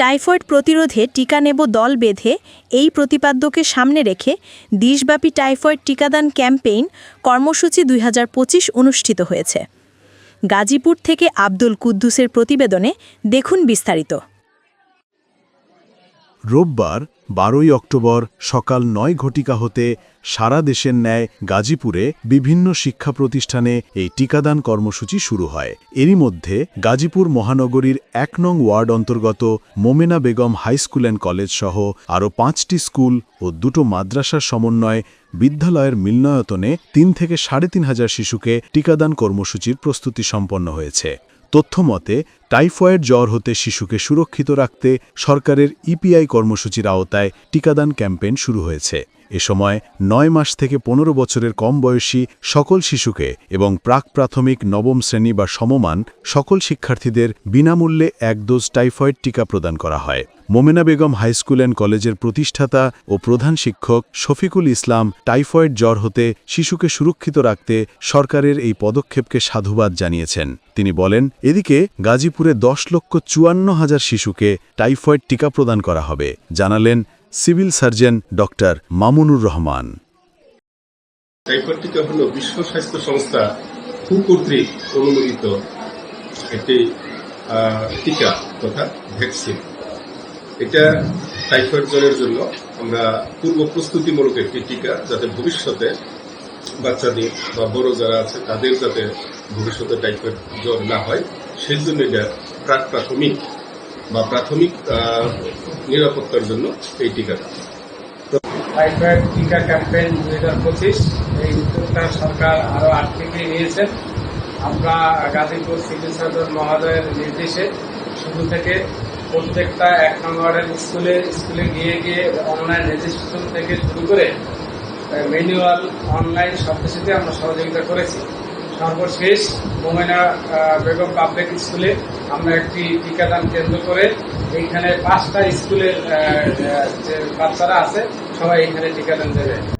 Typhoid প্রতিরোধে টিকা নেব দল বেঁধে, এই প্রতিপাদ্যকে সামনে রেখে দেশব্যাপী টাইফয়েড টিকাদান ক্যাম্পেইন কর্মসূচি দুই হাজার পঁচিশ অনুষ্ঠিত হয়েছে। গাজীপুর থেকে আব্দুল কুদ্দুসের প্রতিবেদনে দেখুন বিস্তারিত। রোববার বারোই অক্টোবর সকাল নয় ঘটিকা হতে সারা দেশের ন্যায় গাজীপুরে বিভিন্ন শিক্ষা প্রতিষ্ঠানে এই টিকাদান কর্মসূচি শুরু হয়। এরই মধ্যে গাজীপুর মহানগরীর এক নং ওয়ার্ড অন্তর্গত Momena Begum high school and college সহ আরও পাঁচটি স্কুল ও দুটো মাদ্রাসার সমন্বয়ে বিদ্যালয়ের মিলনায়তনে তিন থেকে সাড়ে তিন হাজার শিশুকে টিকাদান কর্মসূচির প্রস্তুতি সম্পন্ন হয়েছে। তথ্যমতে টাইফয়েড জ্বর হতে শিশুকে সুরক্ষিত রাখতে সরকারের ইপিআই কর্মসূচির আওতায় টিকাদান ক্যাম্পেইন শুরু হয়েছে। এ সময় নয় মাস থেকে পনেরো বছরের কম বয়সী সকল শিশুকে এবং প্রাক প্রাথমিক, নবম শ্রেণি বা সমমান সকল শিক্ষার্থীদের বিনামূল্যে এক ডোজ টাইফয়েড টিকা প্রদান করা হয়। Momena Begum high school and কলেজের প্রতিষ্ঠাতা ও প্রধান শিক্ষক শফিকুল ইসলাম টাইফয়েড জ্বর হতে শিশুকে সুরক্ষিত রাখতে সরকারের এই পদক্ষেপকে সাধুবাদ জানিয়েছেন। তিনি বলেন, এদিকে গাজীপুরে দশ লক্ষ চুয়ান্ন হাজার শিশুকে টাইফয়েড টিকা প্রদান করা হবে, জানালেন civil surgeon doctor Mamunur Rahman. Typhoid টিকা হল বিশ্ব স্বাস্থ্য সংস্থা হু কর্তৃক অনুমোদিত একটি টিকা তথা ভ্যাকসিন। এটা টাইফয়েড জ্বরের জন্য আমরা পূর্ব প্রস্তুতিমূলক একটি টিকা যাতে ভবিষ্যতে বাচ্চাদের বা বড় যারা আছে তাদের যাতে ভবিষ্যতে টাইফয়েড জ্বর না হয়। সেই জন্য প্রাক প্রাথমিক বা প্রাথমিক নিরাপত্তার জন্য এই টিকাটা। টাইফয়েড টিকা ক্যাম্পেইন দুই হাজার পঁচিশ, এই উদ্যোগটা সরকার আরও আট থেকে নিয়েছেন। আমরা গাজীপুর সিভিল সার্জন মহোদয়ের নির্দেশে শুরু থেকে প্রত্যেকটা এক নম্বরের স্কুলে স্কুলে গিয়ে গিয়ে অনলাইন রেজিস্ট্রেশন থেকে শুরু করে ম্যানুয়াল অনলাইন সব কিছুতে আমরা সহযোগিতা করেছি। সর্বশেষ মোমেনা বেগম পাবলিক স্কুলে আমরা একটি টিকাদান কেন্দ্র করে এইখানে পাঁচটা স্কুলের যে বাচ্চারা আছে, সবাই এখানে টিকাদান দেবে।